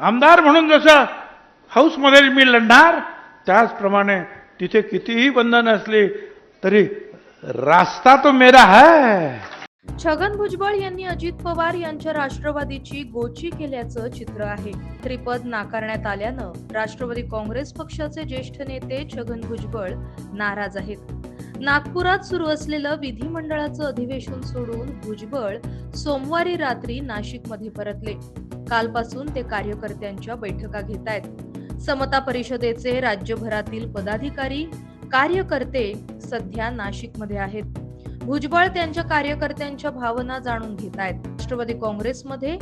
आमदार म्हणून जसं हाऊसमध्ये मी लढणार त्याचप्रमाणे तिथे कितीही बंधन असली तरी रास्ता तो मेरा है. छगन भुजबळ यांनी अजित पवार यांच्या राष्ट्रवादीची गोची केल्याचं चित्र आहे. त्रिपद नाकारण्यात आल्यानं राष्ट्रवादी काँग्रेस पक्षाचे ज्येष्ठ नेते छगन भुजबळ नाराज आहेत. नागपुरात सुरू असलेलं विधिमंडळाचं अधिवेशन सोडून भुजबळ सोमवारी रात्री नाशिकमध्ये परतले. कालपासून ते कार्यकर्त्यांच्या बैठका घेत आहेत समता परिषदेचे राज्यभरातील पदाधिकारी कार्यकर्ते सध्या नाशिकमध्ये आहेत. भुजबळ त्यांच्या कार्यकर्त्यांच्या भावना जाणून घेत आहेत राष्ट्रवादी काँग्रेसमध्ये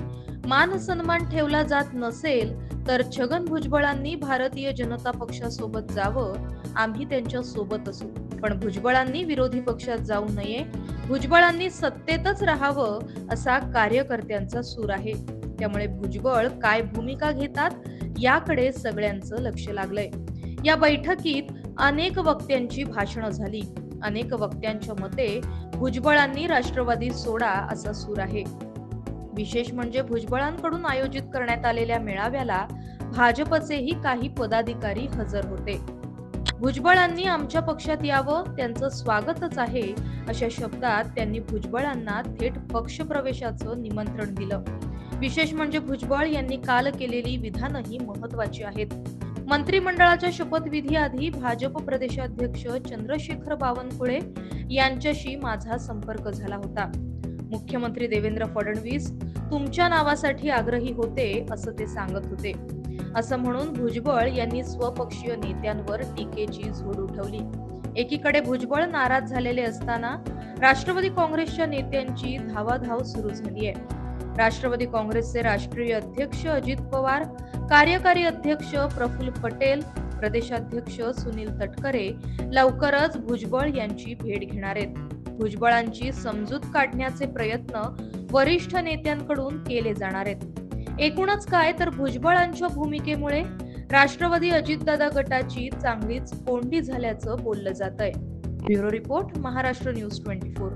मान सन्मान ठेवला जात नसेल तर छगन भुजबळांनी भारतीय जनता पक्षासोबत जावं आम्ही त्यांच्यासोबत असू. पण भुजबळांनी विरोधी पक्षात जाऊ नये भुजबळांनी सत्तेतच राहावं असा कार्यकर्त्यांचा सूर आहे. त्यामुळे भुजबळ काय भूमिका घेतात याकडे सगळ्यांचं लक्ष लागलंय. या बैठकीत अनेक वक्त्यांची भाषणं झाली. अनेक वक्त्यांच्या मते भुजबळांनी राष्ट्रवादी सोडा असा सूर आहे. विशेष म्हणजे भुजबळांकडून आयोजित करण्यात आलेल्या मेळाव्याला भाजपचेही काही पदाधिकारी हजर होते. भुजबळांनी आमच्या पक्षात यावं त्यांचं स्वागतच आहे अशा शब्दात त्यांनी भुजबळांना थेट पक्षप्रवेशाचं निमंत्रण दिलं. विशेष म्हणजे भुजबळ यांनी काल केलेली विधानही महत्वाची आहेत. मंत्रिमंडळाच्या शपथविधी आधी भाजप प्रदेशाध्यक्ष चंद्रशेखर बावनकुळे यांच्याशी माझा संपर्क झाला होता. मुख्यमंत्री देवेंद्र फडणवीस तुमच्या नावासाठी आग्रही होते असं ते सांगत होते. असं म्हणून भुजबळ यांनी स्वपक्षीय नेत्यांवर टीकेची झोड उठवली. एकीकडे भुजबळ नाराज झालेले असताना राष्ट्रवादी काँग्रेसच्या नेत्यांची धावाधाव सुरू झाली आहे राष्ट्रवादी काँग्रेसचे राष्ट्रीय अध्यक्ष अजित पवार कार्यकारी अध्यक्ष प्रफुल्ल पटेल प्रदेशाध्यक्ष सुनील तटकरे लवकरच भुजबळ यांची भेट घेणार आहेत. भुजबळांची समजूत काढण्याचे प्रयत्न वरिष्ठ नेत्यांकडून केले जाणार आहेत. एकूणच काय तर भुजबळांच्या भूमिकेमुळे राष्ट्रवादी अजितदादा गटाची चांगलीच कोंडी झाल्याचं बोललं जात आहे bureau report Maharashtra news twenty four.